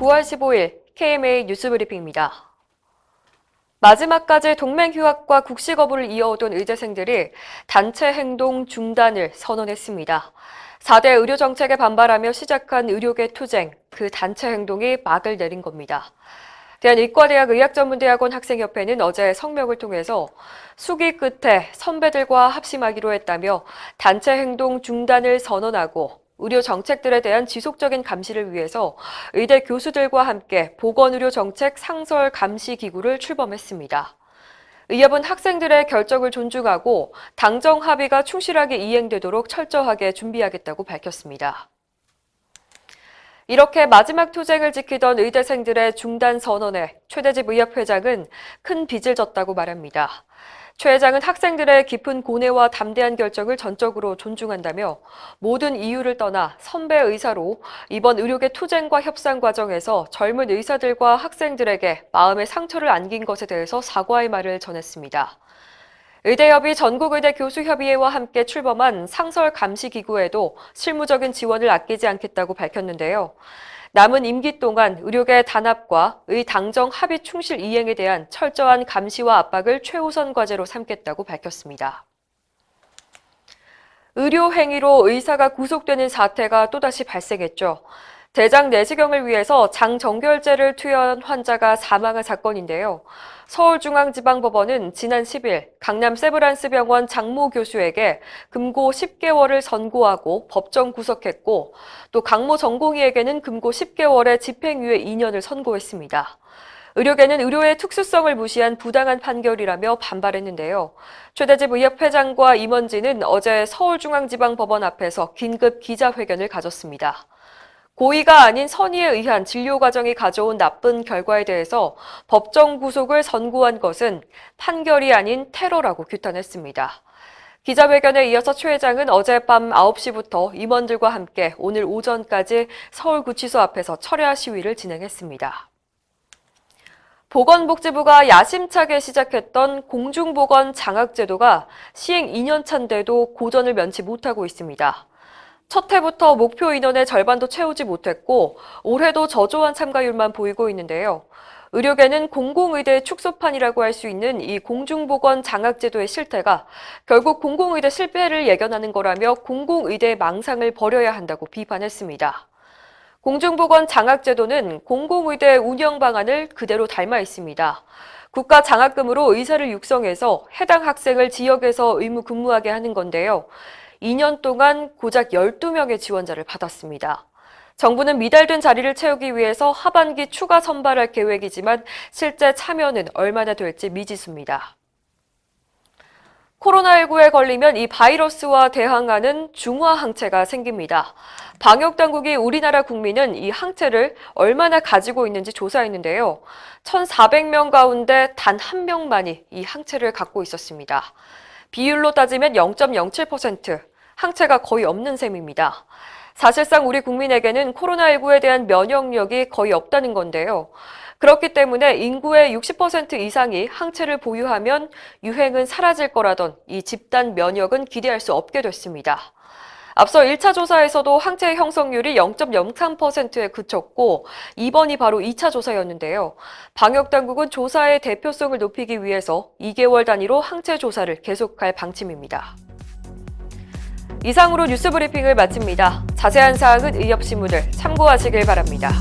9월 15일 KMA 뉴스브리핑입니다. 마지막까지 동맹 휴학과 국시 거부를 이어오던 의대생들이 단체 행동 중단을 선언했습니다. 4대 의료 정책에 반발하며 시작한 의료계 투쟁, 그 단체 행동이 막을 내린 겁니다. 대한의과대학 의학전문대학원 학생협회는 어제 성명을 통해서 수기 끝에 선배들과 합심하기로 했다며 단체 행동 중단을 선언하고 의료 정책들에 대한 지속적인 감시를 위해서 의대 교수들과 함께 보건의료 정책 상설 감시 기구를 출범했습니다. 의협은 학생들의 결정을 존중하고 당정 합의가 충실하게 이행되도록 철저하게 준비하겠다고 밝혔습니다. 이렇게 마지막 투쟁을 지키던 의대생들의 중단 선언에 최대집 의협 회장은 큰 빚을 졌다고 말합니다. 최 회장은 학생들의 깊은 고뇌와 담대한 결정을 전적으로 존중한다며 모든 이유를 떠나 선배 의사로 이번 의료계 투쟁과 협상 과정에서 젊은 의사들과 학생들에게 마음의 상처를 안긴 것에 대해서 사과의 말을 전했습니다. 의대협의 전국의대 교수협의회와 함께 출범한 상설 감시 기구에도 실무적인 지원을 아끼지 않겠다고 밝혔는데요. 남은 임기 동안 의료계 단합과 의 당정 합의 충실 이행에 대한 철저한 감시와 압박을 최우선 과제로 삼겠다고 밝혔습니다. 의료 행위로 의사가 구속되는 사태가 또다시 발생했죠. 대장 내시경을 위해서 장정결제를 투여한 환자가 사망한 사건인데요. 서울중앙지방법원은 지난 10일 강남 세브란스 병원 장모 교수에게 금고 10개월을 선고하고 법정 구속했고 또 강모 전공의에게는 금고 10개월의 집행유예 2년을 선고했습니다. 의료계는 의료의 특수성을 무시한 부당한 판결이라며 반발했는데요. 최대집 의협 회장과 임원진은 어제 서울중앙지방법원 앞에서 긴급 기자회견을 가졌습니다. 고의가 아닌 선의에 의한 진료 과정이 가져온 나쁜 결과에 대해서 법정 구속을 선고한 것은 판결이 아닌 테러라고 규탄했습니다. 기자회견에 이어서 최 회장은 어젯밤 9시부터 임원들과 함께 오늘 오전까지 서울구치소 앞에서 철야 시위를 진행했습니다. 보건복지부가 야심차게 시작했던 공중보건 장학제도가 시행 2년 차인데도 고전을 면치 못하고 있습니다. 첫 해부터 목표 인원의 절반도 채우지 못했고 올해도 저조한 참가율만 보이고 있는데요. 의료계는 공공의대 축소판이라고 할 수 있는 이 공중보건 장학제도의 실태가 결국 공공의대 실패를 예견하는 거라며 공공의대 망상을 버려야 한다고 비판했습니다. 공중보건 장학제도는 공공의대 운영 방안을 그대로 닮아 있습니다. 국가 장학금으로 의사를 육성해서 해당 학생을 지역에서 의무 근무하게 하는 건데요. 2년 동안 고작 12명의 지원자를 받았습니다. 정부는 미달된 자리를 채우기 위해서 하반기 추가 선발할 계획이지만 실제 참여는 얼마나 될지 미지수입니다. 코로나19에 걸리면 이 바이러스와 대항하는 중화 항체가 생깁니다. 방역 당국이 우리나라 국민은 이 항체를 얼마나 가지고 있는지 조사했는데요. 1,400명 가운데 단 한 명만이 이 항체를 갖고 있었습니다. 비율로 따지면 0.07%, 항체가 거의 없는 셈입니다. 사실상 우리 국민에게는 코로나19에 대한 면역력이 거의 없다는 건데요. 그렇기 때문에 인구의 60% 이상이 항체를 보유하면 유행은 사라질 거라던 이 집단 면역은 기대할 수 없게 됐습니다. 앞서 1차 조사에서도 항체 형성률이 0.03%에 그쳤고 이번이 바로 2차 조사였는데요. 방역당국은 조사의 대표성을 높이기 위해서 2개월 단위로 항체 조사를 계속할 방침입니다. 이상으로 뉴스 브리핑을 마칩니다. 자세한 사항은 의협 신문을 참고하시길 바랍니다.